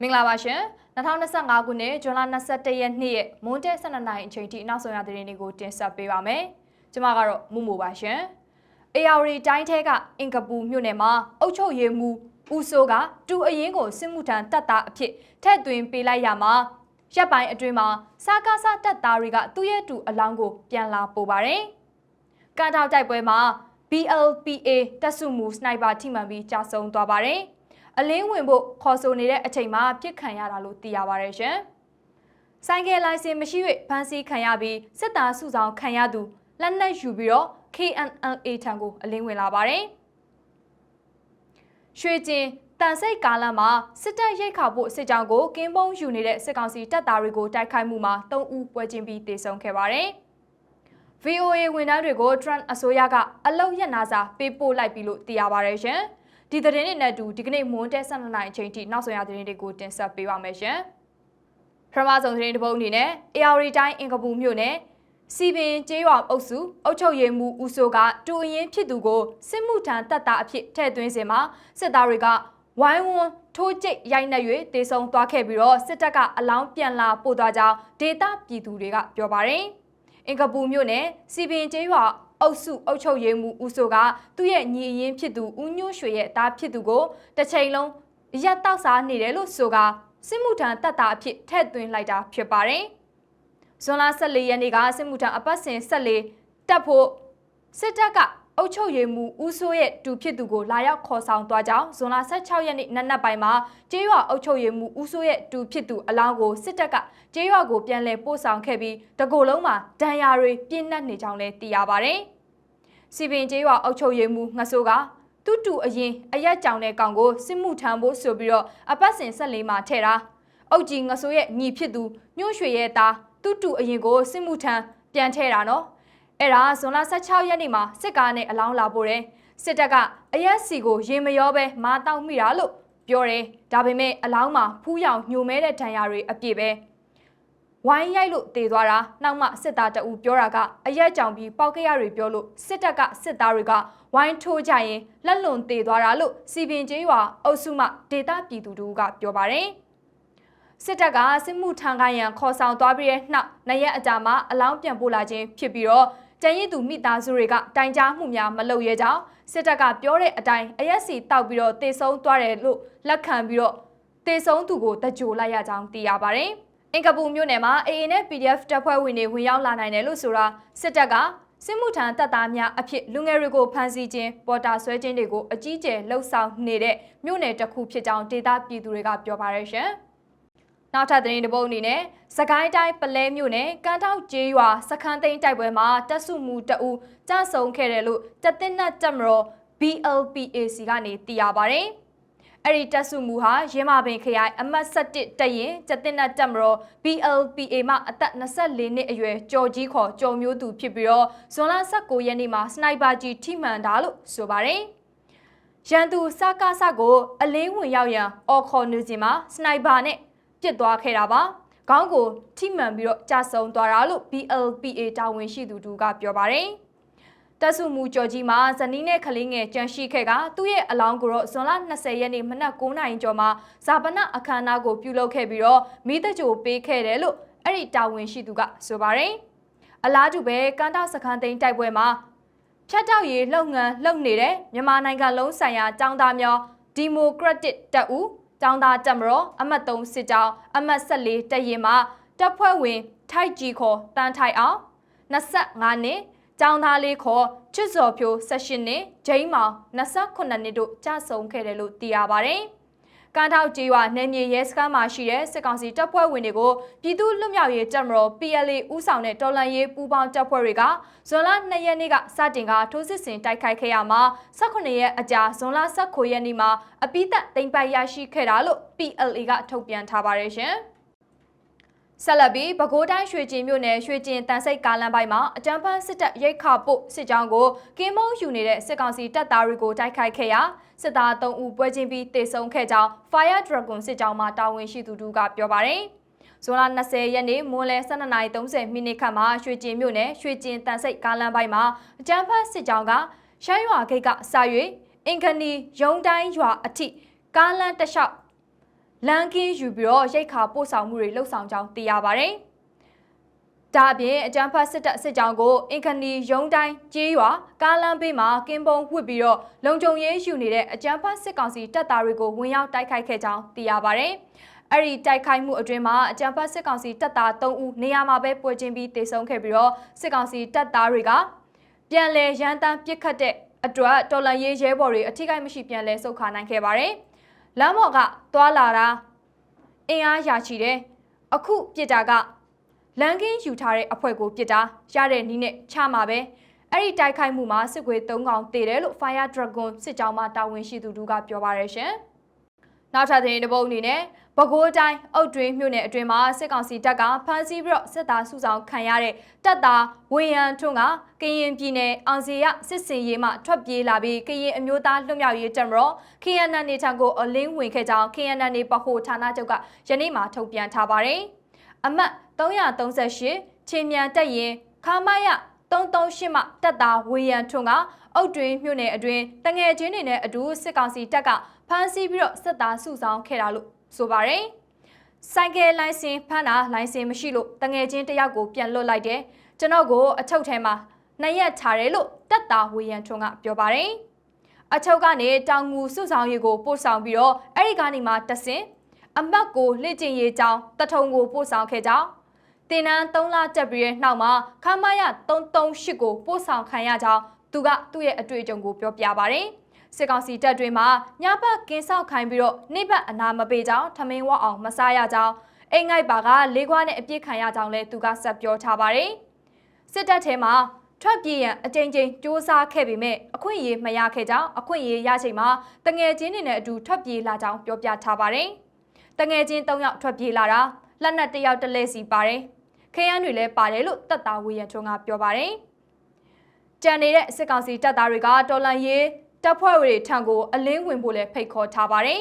မင်္ဂလာပါရှင်2025ခုနှစ်ဇွန်လ21ရက်နေ့ရဲ့မွန်းတဲ12နိုင်အချိန်ထိနောက်ဆုံးရသတင်းတွေကိုတင်ဆက်ပေးပါမယ်ကျွန်မကတော့မူမူပါရှင်အေယာရီတိုင်းထဲကအင်ကပူမြို့နယ်မှာအုတ်ချုပ်ရည်မှုဦးစိုးကတူအရင်ကိုစစ်မှုထမ်းတပ်သားအဖြစ်ထည့်သွင်းပေးလိုက်ရမှာရပ်ပိုင်းအတွင်းမှာစားကားစားတပ်သားတွေကသူ့ရဲ့တူအလောင်းကိုပြန်လာပို့ပါတယ်ကန်ထောက်တိုက်ပွဲမှာ BLPA တပ်စုမှုစနိုက်ပါထိမှန်ပြီးကြာဆုံးသွားပါတယ်။ အလင်းဝင်ဖို့ခေါ်ဆိုနေတဲ့အချိန်မှာပြစ်ခံရတာလို့သိရပါတယ်ရှင်။ဆိုင်ကယ်လိုင်စင်မရှိ၍ဖမ်းဆီးခံရပြီးစစ်သားစုဆောင်ခံရသူလက်နက်ယူပြီးတော့ KNLA ထံကိုအလင်းဝင်လာပါတယ်။ရွှေကျင်တန်စိတ်ကာလမှာစစ်တပ်ရိတ်ခါဖို့စစ်ကြောင်းကိုကင်းပုံးယူနေတဲ့စစ်ကောင်စီတပ်သားတွေကိုတိုက်ခိုက်မှုမှာ၃ဦးပွဲချင်းပြီးတေဆုံးခဲ့ပါတယ်။ VOA ဝန်ထမ်းတွေကို Trump အစိုးရကအလုတ်ရက်နာစာပေးပို့လိုက်ပြီလို့သိရပါတယ်ရှင်။ ဒီသတင်းတွေနဲ့အတူဒီကနေ့မွန်းတဲ12နိုင်အချိန်ထိနောက်ဆုံးရသတင်းတွေကိုတင်ဆက်ပေးပါမယ်ရှင်။ပထမဆုံးသတင်းတစ်ပုဒ်အနေနဲ့ AR တိုင်းအင်ကပူမြို့နယ်စီပင်ကျေးရွာအုပ်စုအုပ်ချုပ်ရေးမှူးဦးစိုးကတူအရင်ဖြစ်သူကိုစစ်မှုထမ်းတပ်သားအဖြစ်ထည့်သွင်းစဉ်မှာစစ်သားတွေကဝိုင်းဝန်းထိုးကျိတ်ရိုက်နှက်၍တေဆုံးသွားခဲ့ပြီးတော့စစ်တပ်ကအလောင်းပြန်လာပို့သွားကြောင်းဒေတာပြည်သူတွေကပြောပါတယ်။အင်ကပူမြို့နယ်စီပင်ကျေးရွာ အုပ်စုအုပ်ချုပ်ရေးမှူးဦးစိုးကသူ့ရဲ့ညီအရင်းဖြစ်သူဦးညွှန့်ရွှေရဲ့သားဖြစ်သူကိုတစ်ချိန်လုံးရက်တောက်စားနေတယ်လို့ဆိုကစစ်မှုထမ်းတပ်သားအဖြစ်ထည့်သွင်းလိုက်တာဖြစ်ပါတယ်။ဇွန်လ14ရက်နေ့ကစစ်မှုထမ်းအပတ်စဉ်14တက်ဖို့စစ်တပ်က အုပ်ချုပ်ရေးမှူးဦးစိုးရဲ့တူဖြစ်သူကိုလာရောက်ခေါ်ဆောင်သွားကြောင်းဇွန်လ16ရက်နေ့နက်နက်ပိုင်းမှာကျေးရွာအုပ်ချုပ်ရေးမှူးဦးစိုးရဲ့တူဖြစ်သူအလောင်းကိုစစ်တပ်ကကျေးရွာကိုပြန်လည်ပို့ဆောင်ခဲ့ပြီးတကိုယ်လုံးမှာဒဏ်ရာတွေပြင်းထန်နေကြောင်းလည်းသိရပါဗျ။စီပင်ကျေးရွာအုပ်ချုပ်ရေးမှူးငဆိုးကတူတူအရင်အရက်ကြောင်တဲ့ကောင်ကိုစစ်မှုထမ်းဖို့ဆိုပြီးတော့အပတ်စဉ်ဆက်လေးမှာထည့်တာအုတ်ကြီးငဆိုးရဲ့ညီဖြစ်သူညွှန့်ရွှေရဲ့သားတူတူအရင်ကိုစစ်မှုထမ်းပြန်ထည့်တာနော် အဲ့ဒါဇွန်လ16ရက်နေ့မှာစစ်ကားနဲ့အလောင်းလာပို့တယ်စစ်တပ်ကအရက်စီကိုရေမရောပဲမာတောက်မိတာလို့ပြောတယ်ဒါပေမဲ့အလောင်းမှာဖူးရောင်ညိုမဲတဲ့ဒဏ်ရာတွေအပြည့်ပဲဝိုင်းရိုက်လို့တည်သွားတာနောက်မှစစ်သားတအူပြောတာကအရက်ကြောင်ပြီးပေါက်ကရတွေပြောလို့စစ်တပ်ကစစ်သားတွေကဝိုင်းထိုးကြရင်လက်လွန်တည်သွားတာလို့စီပင်ကျေးရွာအုပ်စုမှဒေတာပြည်သူတို့ကပြောပါတယ်စစ်တပ်ကစစ်မှုထမ်းခိုင်းရန်ခေါ်ဆောင်သွားပြီးတဲ့နောက်နှစ်ရက်အကြာမှာအလောင်းပြန်ပို့လာခြင်းဖြစ်ပြီးတော့ ကျန်ရည်သူမိသားစုတွေကတိုင်ကြားမှုများမလုပ်ရကြောင်းစစ်တပ်ကပြောတဲ့အတိုင်းအရက်စီတောက်ပြီးတော့တေဆုံးသွားတယ်လို့လက်ခံပြီးတော့တေဆုံးသူကိုတကြိုလိုက်ရကြောင်းသိရပါတယ်။အင်ကပူမြို့နယ်မှာ AA နဲ့ PDF တပ်ဖွဲ့ဝင်တွေဝင်ရောက်လာနိုင်တယ်လို့ဆိုတာစစ်တပ်ကစစ်မှုထမ်းတပ်သားများအဖြစ်လူငယ်တွေကိုဖမ်းဆီးခြင်းပေါ်တာဆွဲခြင်းတွေကိုအကြီးကျယ်လှုပ်ဆောင်နေတဲ့မြို့နယ်တစ်ခုဖြစ်ကြောင်းဒေသပြည်သူတွေကပြောပါရရှင်။ နောက်ထပ်သတင်းတစ်ပုဒ်အနေနဲ့စကိုင်းတိုင်းပလဲမြို့နယ်ကန်ထောက်ကျေးရွာစခန်းသိမ်းတိုက်ပွဲမှာတပ်စုမှုတအူကြဆုံခဲ့တယ်လို့တသင်းနတ်တက်မတော် BLPAC ကနေသိရပါဗျ။အဲ့ဒီတပ်စုမှုဟာရင်းမာပင်ခရိုင်အမှတ်7တက်ရင်ကျတင်နတ်တက်မတော် BLPA မှအသက်24နှစ်အရွယ်ကျော်ကြီးခေါ်ကျော်မျိုးသူဖြစ်ပြီးတော့ဇွန်လ19ရက်နေ့မှာစနိုက်ပါကြီးထိမှန်တာလို့ဆိုပါတယ်။ရန်သူစကားစကိုအလင်းဝင်ရောက်ရန်အော်ခေါ်နေစဉ်မှာစနိုက်ပါနဲ့ ပြစ်သွားခဲ့တာပါ။ခေါင်းကိုထိမှန်ပြီးတော့ကြာဆုံးသွားတာလို့ BLPA တာဝန်ရှိသူတို့ကပြောပါတယ်။တက်စုမူကြော်ကြီးမှာဇနီးနဲ့ကလေးငယ်ကြန့်ရှိခဲ့ကသူ့ရဲ့အလောင်းကိုတော့ဇွန်လ20ရက်နေ့မနက်9:00နာရီကျော်မှာဇာပနအခမ်းအနားကိုပြုလုပ်ခဲ့ပြီးတော့မိသက်ကြိုပေးခဲ့တယ်လို့အဲ့ဒီတာဝန်ရှိသူကဆိုပါတယ်။အလားတူပဲကန်တောက်စခန်းသိမ်းတိုက်ပွဲမှာဖြတ်တောက်ရေးလှုပ်ငန်းလှုပ်နေတဲ့မြန်မာနိုင်ငံလုံးဆိုင်ရာចောင်းသားများဒီမိုကရက်တစ်တပ်ဦး ကျောင်းသားတက်မတော်အမှတ်3စစ်ကြောင်းအမှတ်14တပ်ရင်မှတပ်ဖွဲ့ဝင်ထိုက်ကြီးခေါ်တန်းထိုက်အောင်25နှစ်ကျောင်းသားလေးခေါ်ချစ်စော်ဖြိုး18နှစ်ဂျိမ်းမောင်28နှစ်တို့ကြာဆုံးခဲ့တယ်လို့သိရပါတယ်။ ကန်ထောက်ကြီးဝနယ်မြေရဲစခန်းမှာရှိတဲ့စစ်ကောင်စီတပ်ဖွဲ့ဝင်တွေကိုပြည်သူ့လွတ်မြောက်ရေးတပ်မတော် PLA ဦးဆောင်တဲ့တော်လှန်ရေးပူးပေါင်းတပ်ဖွဲ့တွေကဇွန်လ2ရက်နေ့ကစတင်ကထိုးစစ်ဆင်တိုက်ခိုက်ခဲ့ရမှာ18ရက်အကြာဇွန်လ19ရက်နေ့မှာအပိသက်သိမ်းပိုက်ရရှိခဲ့တာလို့ PLA ကထုတ်ပြန်ထားပါတယ်ရှင်။ ဆက်လက်ပြီးပဲခူးတိုင်းရွှေကျင်မြို့နယ်ရွှေကျင်တန်စိတ်ကားလမ်းပိုင်းမှာအကြမ်းဖက်စစ်တပ်ရိတ်ခါပို့စစ်ကြောင်းကိုကင်းမုံယူနေတဲ့စစ်ကောင်စီတပ်သားတွေကိုတိုက်ခိုက်ခဲ့ရာစစ်သား3ဦးပွဲချင်းပြီးတေဆုံးခဲ့ကြောင်း Fire Dragon စစ်ကြောင်းမှတာဝန်ရှိသူတို့ကပြောပါတယ်။ဇွန်လ20ရက်နေ့မွန်းလယ်12:30မိနစ်ခန့်မှာရွှေကျင်မြို့နယ်ရွှေကျင်တန်စိတ်ကားလမ်းပိုင်းမှာအကြမ်းဖက်စစ်ကြောင်းကရှမ်းရွာဂိတ်ကစာ၍အင်ခနီရုံတိုင်းရွာအထိကားလမ်းတစ်လျှောက် လန်ကင်းယူပြီးတော့ရိတ်ခါပို့ဆောင်မှုတွေလှုပ်ဆောင်ကြောင်းသိရပါတယ်။ဒါအပြင်အကြမ်းဖက်စစ်တပ်စစ်ကြောင်းကိုအင်ခနီရုံးတိုင်းကျေးရွာကားလမ်းဘေးမှာကင်းပုံဝှစ်ပြီးတော့လုံခြုံရေးယူနေတဲ့အကြမ်းဖက်စစ်ကောင်စီတပ်သားတွေကိုဝင်ရောက်တိုက်ခိုက်ခဲ့ကြောင်းသိရပါတယ်။အဲ့ဒီတိုက်ခိုက်မှုအတွင်းမှာအကြံဖတ်စစ်ကောင်စီတပ်သား3ဦးနေရာမှာပဲပွဲချင်းပြီးတေဆုံးခဲ့ပြီးတော့စစ်ကောင်စီတပ်သားတွေကပြန်လည်ရန်တမ်းပစ်ခတ်တဲ့အတွက်တော်လန်ရေးရဲဘော်တွေအထိကိမရှိပြန်လည်ဆုတ်ခါနိုင်ခဲ့ပါတယ်။ လမ်းပေါ်ကသွာလာတာအင်အားရာချီတယ်။အခုပြစ်တာကလန်ကင်းယူထားတဲ့အဖွဲ့ကိုပြစ်တာရတဲ့နီးနဲ့ချမှာပဲ။အဲ့ဒီတိုက်ခိုက်မှုမှာစစ်ကွေး၃កောင်တည်တယ်လို့ Fire Dragon စစ်ကြောင်းမှတာဝန်ရှိသူတို့ကပြောပါရရှင်။နောက်ထပ်သတင်းတစ်ပုဒ်အနေနဲ့ ပဲခူးတိုင်းအုတ်တွင်းမြို့နယ်အတွင်းမှာစစ်ကောင်စီတပ်ကဖမ်းဆီးပြီးတော့စစ်သားစုဆောင်ခံရတဲ့တပ်သားဝေယံထွန်းကကရင်ပြည်နယ်အောင်စီရစစ်စင်ရေးမှထွက်ပြေးလာပြီးကရင်အမျိုးသားလွတ်မြောက်ရေးတပ်မတော် KNN နေထံကိုအလင်းဝင်ခဲ့ကြောင်း KNN နေပဟိုဌာနချုပ်ကယနေ့မှထုတ်ပြန်ထားပါတယ်။အမှတ်338ချင်းမြန်တက်ရင်ခါမရ338မှတပ်သားဝေယံထွန်းကအုတ်တွင်းမြို့နယ်အတွင်းတငယ်ချင်းတွေနဲ့အတူစစ်ကောင်စီတပ်ကဖမ်းဆီးပြီးတော့စစ်သားစုဆောင်ခဲ့တာလို့ ဆိုပါတယ်။ဆိုင်ကယ်လိုင်စင်ဖမ်းတာလိုင်စင်မရှိလို့တငယ်ချင်းတယောက်ကိုပြန်လွတ်လိုက်တယ်။ကျွန်တော်ကိုအချုပ်ထဲမှာနှစ်ရက်ချတယ်လို့တက်တာဝေယံထွန်းကပြောပါတယ်။အချုပ်ကနေတောင်ငူစုဆောင်ရီကိုပို့ဆောင်ပြီးတော့အဲ့ဒီကနေမှတဆင်အမတ်ကိုလက်ကျင်ရေးကြောင်းတထုံကိုပို့ဆောင်ခဲ့ကြောင်းတင်နန်း3လတက်ပြီးတဲ့နောက်မှာခမရ338ကိုပို့ဆောင်ခံရကြောင်းသူကသူ့ရဲ့အတွေ့အကြုံကိုပြောပြပါတယ်။ စစ်ကောင်စီတပ်တွေမှာညဘက်ကင်းဆောက်ခိုင်းပြီးတော့နေ့ဘက်အနာမပေးကြောင်းထမင်းဝအောင်မစားရကြောင်းအိမ်ငိုက်ပါကလေးခွားနဲ့အပြစ်ခံရကြောင်းလည်းသူကဆက်ပြောထားပါတယ်။စစ်တပ်ထဲမှာထွက်ပြေးရန်အကြိမ်ကြိမ်စ조사ခဲ့ပေမဲ့အခွင့်အရေးမရခဲ့ကြောင်းအခွင့်အရေးရချိန်မှာတငယ်ချင်းတွေနဲ့အတူထွက်ပြေးလာကြောင်းပြောပြထားပါတယ်။တငယ်ချင်း၃ယောက်ထွက်ပြေးလာတာလက်နက်တစ်ယောက်တစ်လဲစီပါတယ်။ခရမ်းတွေလည်းပါတယ်လို့တပ်သားဝေယံထွန်းကပြောပါတယ်။ကြံနေတဲ့စစ်ကောင်စီတပ်သားတွေကတော်လန်ရေး တပ်ဖွဲ့တွေထံကိုအလင်းဝင်ဖို့လည်းဖိတ်ခေါ်ထားပါတယ်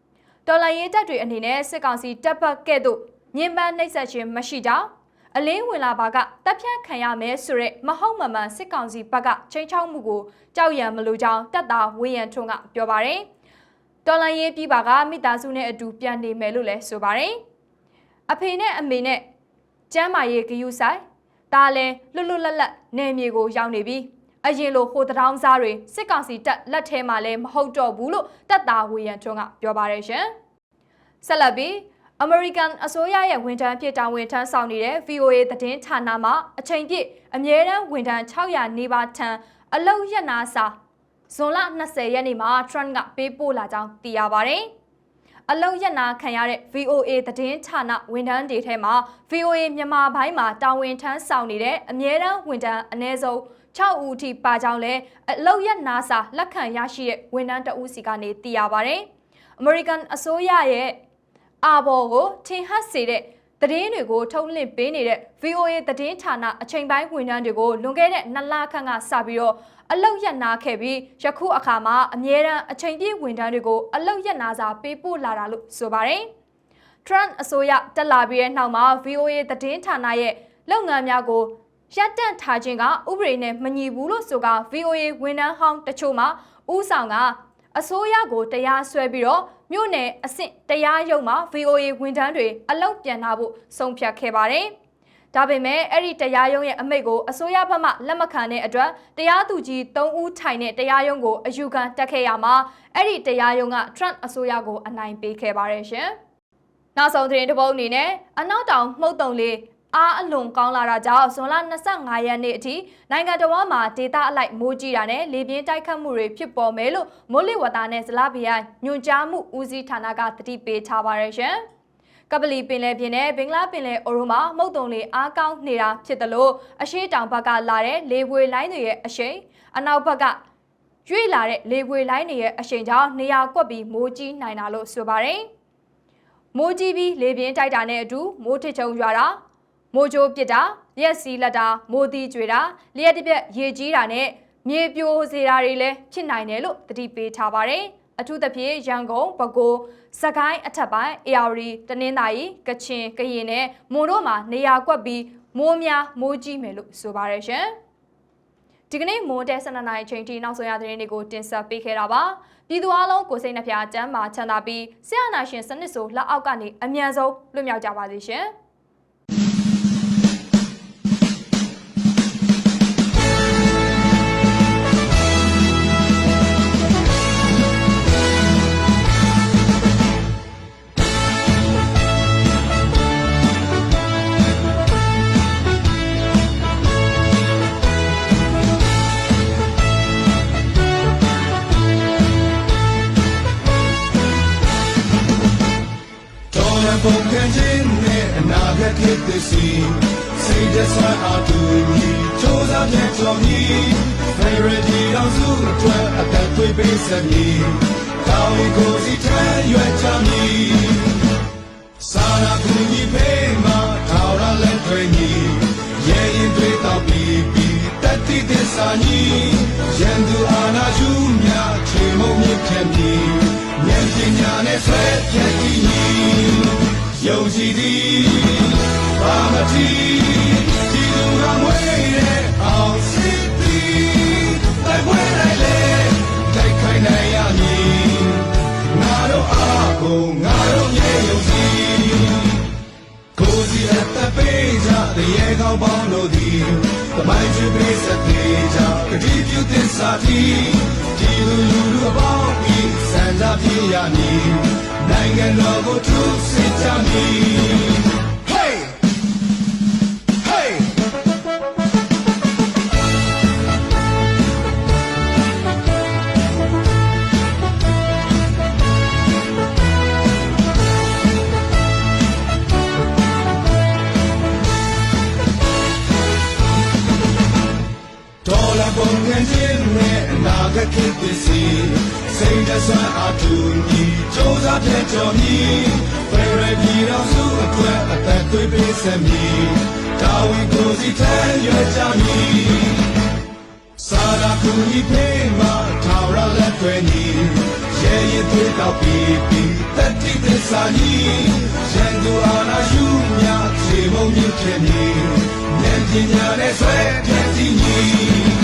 ။တော်လန်ရေးတပ်တွေအနေနဲ့စစ်ကောင်စီတပ်ဖက်ကဲ့သို့ညင်ပန်းနှိပ်စက်ခြင်းမရှိကြောင်းအလင်းဝင်လာပါကတပ်ဖြတ်ခံရမယ်ဆိုရက်မဟုတ်မမှန်စစ်ကောင်စီဘက်ကချိန်ချောက်မှုကိုကြောက်ရံမလို့ကြောင်းတပ်သားဝေယံထွန်းကပြောပါတယ်။တော်လန်ရေးပြည်ပါကမိသားစုနဲ့အတူပြန်နေမယ်လို့လည်းဆိုပါတယ်။အဖေနဲ့အမေနဲ့ကျမ်းမာရေးဂယုဆိုင်ဒါလည်းလွတ်လွတ်လပ်လပ်နေမြေကိုရောက်နေပြီ အရင်လိုဟိုတောင်းစားတွေစစ်ကောင်စီတပ်လက်ထဲမှာလည်းမဟုတ်တော့ဘူးလို့တပ်သားဝေယံထွန်းကပြောပါတယ်ရှင်။ဆက်လက်ပြီး American အစိုးရရဲ့ဝန်ထမ်းဖြစ်တာဝန်ထမ်းဆောင်နေတဲ့ VOA သတင်းဌာနမှာအချိန်ပြည့်အမြဲတမ်းဝန်ထမ်း600နေပါထံအလုတ်ရက်နာစာဇွန်လ20ရက်နေ့မှာ Trump ကပေးပို့လာကြောင်းသိရပါတယ်။အလုံးရက်နာခံရတဲ့ VOA သတင်းဌာနဝန်ထမ်းတွေထဲမှာ VOA မြန်မာဘိုင်းမှာတာဝန်ထမ်းဆောင်နေတဲ့အမြဲတမ်းဝန်ထမ်းအ ਨੇ ဆုံး 6ဦးထိပါကြောင်းလဲအလောက်ရနာစာလက်ခံရရှိတဲ့ဝန်ထမ်းတဦးစီကနေသိရပါဗျ။ American အစိုးရရဲ့အာဘော်ကိုထင်ဟပ်စေတဲ့သတင်းတွေကိုထုတ်လွှင့်ပေးနေတဲ့ VOA သတင်းဌာနအချိန်ပိုင်းဝန်ထမ်းတွေကိုလွန်ခဲ့တဲ့နှစ်လခန့်ကစပြီးတော့အလောက်ရနာခဲ့ပြီးယခုအခါမှာအမြဲတမ်းအချိန်ပြည့်ဝန်ထမ်းတွေကိုအလောက်ရနာစာပေးပို့လာတာလို့ဆိုပါတယ်။ Trump အစိုးရတက်လာပြီးတဲ့နောက်မှာ VOA သတင်းဌာနရဲ့လုပ်ငန်းများကို ရပ်တန့်ထားခြင်းကဥပဒေနဲ့မညီဘူးလို့ဆိုက VOA ဝန်ထမ်းဟောင်းတချို့မှာဥဆောင်ကအစိုးရကိုတရားစွဲပြီးတော့မြို့နယ်အဆင့်တရားရုံးမှာ VOA ဝန်ထမ်းတွေအလုပ်ပြန်လာဖို့ဆုံးဖြတ်ခဲ့ပါတယ်။ဒါပေမဲ့အဲ့ဒီတရားရုံးရဲ့အမိန့်ကိုအစိုးရဘက်မှလက်မခံတဲ့အတွက်တရားသူကြီး၃ဦးထိုင်တဲ့တရားရုံးကိုအယူခံတက်ခဲ့ရမှာအဲ့ဒီတရားရုံးက Trump အစိုးရကိုအနိုင်ပေးခဲ့ပါတယ်ရှင်။နောက်ဆုံးသတင်းတစ်ပုဒ်အနေနဲ့အနောက်တောင်မှုတ်တုံလေး အားအလွန်ကောင်းလာတာကြောင့်ဇွန်လ25ရက်နေ့အထိနိုင်ငံတော်မှာဒေတာအလိုက်မိုးကြီးတာနဲ့လေပြင်းတိုက်ခတ်မှုတွေဖြစ်ပေါ်မယ်လို့မိုးလေဝသနဲ့ဇလဗီယညွှန်ကြားမှုဦးစီးဌာနကတတိပေးထားပါရရှင်။ကပလီပင်လယ်ပြင်နဲ့ဘင်္ဂလားပင်လယ်အိုရိုမှာမုတ်တုံလေးအားကောင်းနေတာဖြစ်တယ်လို့အရှိတောင်ဘက်ကလာတဲ့လေပွေလိုင်းတွေရဲ့အရှိန်အနောက်ဘက်ကရွေ့လာတဲ့လေပွေလိုင်းတွေရဲ့အရှိန်ကြောင့်နေရာကွက်ပြီးမိုးကြီးနိုင်တာလို့ဆိုပါတယ်။မိုးကြီးပြီးလေပြင်းတိုက်တာနဲ့အတူမိုးထစ်ချုံရွာတာ မိုးကြိုးပစ်တာရက်စီလက်တာမိုးသီးကျွေတာလျက်တစ်ပြက်ရေကြီးတာနဲ့မြေပြိုစေတာတွေလည်းဖြစ်နိုင်တယ်လို့တတိပေးထားပါတယ်အထူးသဖြင့်ရန်ကုန်ပဲခူးစကိုင်းအထက်ပိုင်းအေရရီ တနင်္သာရီကချင်ကရင်နဲ့မွန်တို့မှာနေရာကွက်ပြီးမိုးများမိုးကြီးမယ်လို့ဆိုပါတယ်ရှင်ဒီကနေ့မွန်တဲ12နာရီအချိန်ထိနောက်ဆုံးရသတင်းတွေကိုတင်ဆက်ပေးခဲ့တာပါပြည်သူအလုံးကိုစိတ်နှပြကျမ်းမာချမ်းသာပြီးဆရာနာရှင်စနစ်ဆိုလက်အောက်ကနေအမြန်ဆုံးလွတ်မြောက်ကြပါစေရှင်။ ပုံခံခြင်းနဲ့အနာဂတ်ဖြစ်သည်စီစိတ်သက်ဆွမ်းအားတူညီချိုးစားပြန်ကြော်မီဖေရဒီတော်စုအတွက်အသက်သွေးပေးစမည်ကောင်းရီကိုစီထမ်းရွက်ချမည်စာနာကူညီပေးမှာထောက်ရလက်တွေညီရဲရင်တွေတော့ပြီးပြီးတတိသစ္စာညီရန်သူအာနာယူ ည်သည်ဘာမတိဒီလူကမွေးတဲ့အောင်စစ်သည်တိုက်ပွဲလိုက်လေတိုက်ခိုင်းနိုင်ရမည်ငါတို့အားကိုငါတို့မြေယုံကြည်ကိုစီအပ်တဲ့ပေးကြတဲ့ရေကောင်းပေါင်းတို့သည် တမိုင်းချွေပေးစတဲ့ကြကတိပြုသစ္စာတီဒီလူလူလူအပေါင်းဤစံကြပြေရမည်နိုင်ငံတော်ကိုထုစစ်ကြမည် အနာဂတ်ဖြစ်သည်စီစိတ်သက်ဆွမ်းအားတူညီစူးစမ်းပြည့်ကျော်မည်ဖရယ်ပြည်တော်စုအတွက်အသက်သွေးပေးစမည်တာဝန်ကိုစီထမ်းရွက်ကြမည်စာရာကူညီပေးမှာထာဝရလက်တွေညီရဲရင်သွေးတော့ပြီးပြီးတတိသစ္စာညီရန်သူအာနာယူမြခြေမုံမြင့်ဖြစ်မည်ဉာဏ်ပညာနဲ့ဆွဲပြည့်တည်ညီ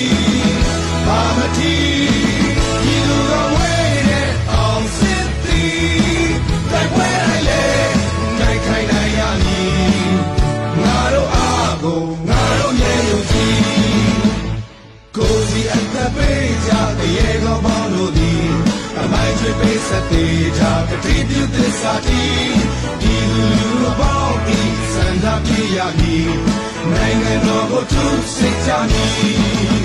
စ္စာတီဒီလူလူအပေါင်းဤစံသာပြရမည်နိုင်ငံတော်ကိုသူစစ်ကြမည်